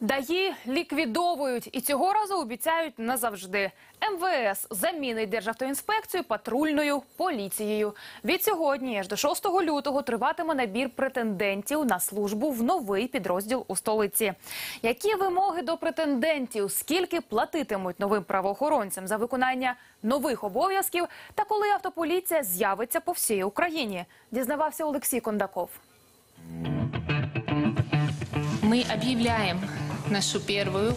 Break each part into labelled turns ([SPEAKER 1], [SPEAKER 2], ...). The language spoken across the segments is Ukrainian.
[SPEAKER 1] Даї ліквідовують і цього разу обіцяють назавжди. МВС замінить Державтоінспекцію патрульною поліцією. Від сьогодні аж до 6 лютого триватиме набір претендентів на службу в новий підрозділ у столиці. Які вимоги до претендентів? Скільки платитимуть новим правоохоронцям за виконання нових обов'язків? Та коли автополіція з'явиться по всій Україні? Дізнавався Олексій Кондаков.
[SPEAKER 2] Мы объявляем нашу первую,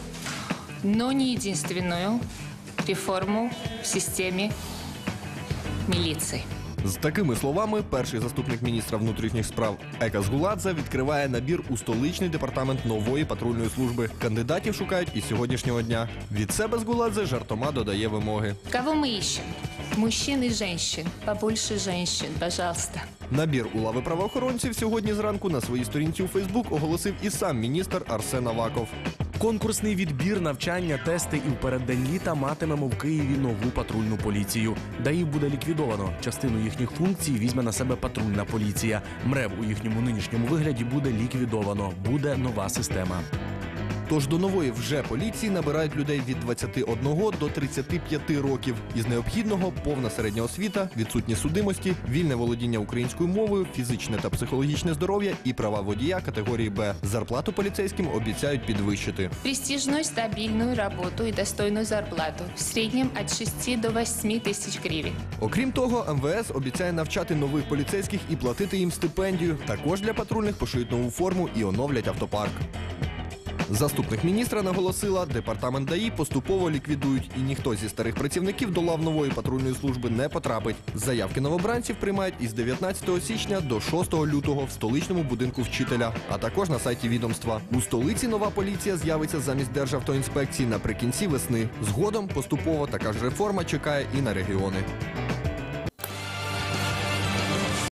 [SPEAKER 2] но не единственную реформу в системе милиции.
[SPEAKER 3] З такими словами, перший заступник міністра внутрішніх справ Екас Гуладзе відкриває набір у столичний департамент нової патрульної служби. Кандидатів шукають і сьогоднішнього дня. Від себе з Гуладзе жартома додає вимоги.
[SPEAKER 2] Кого мы ищем? Мужчин и женщин. Побольше женщин, пожалуйста.
[SPEAKER 3] Набір у лави правоохоронців сьогодні зранку на своїй сторінці у Фейсбук оголосив і сам міністр Арсен Аваков.
[SPEAKER 4] Конкурсний відбір, навчання, тести і в переддень літа матимемо в Києві нову патрульну поліцію. ДАІ буде ліквідовано. Частину їхніх функцій візьме на себе патрульна поліція. МРЕВ у їхньому нинішньому вигляді буде ліквідовано. Буде нова система.
[SPEAKER 3] Тож до нової вже поліції набирають людей від 21 до 35 років. Із необхідного повна середня освіта, відсутні судимості, вільне володіння українською мовою, фізичне та психологічне здоров'я і права водія категорії Б. Зарплату поліцейським обіцяють підвищити.
[SPEAKER 2] Престижную, стабильную работу и достойную зарплату. В среднем от 6 до 8 тысяч гривен.
[SPEAKER 3] Окрім того, МВС обіцяє навчати нових поліцейських і платити їм стипендію. Також для патрульних пошиють нову форму і оновлять автопарк. Заступник міністра наголосила, департамент ДАІ поступово ліквідують, і ніхто зі старих працівників до лав нової патрульної служби не потрапить. Заявки новобранців приймають із 19 січня до 6 лютого в столичному будинку вчителя, а також на сайті відомства. У столиці нова поліція з'явиться замість Державтоінспекції наприкінці весни. Згодом поступово така ж реформа чекає і на регіони.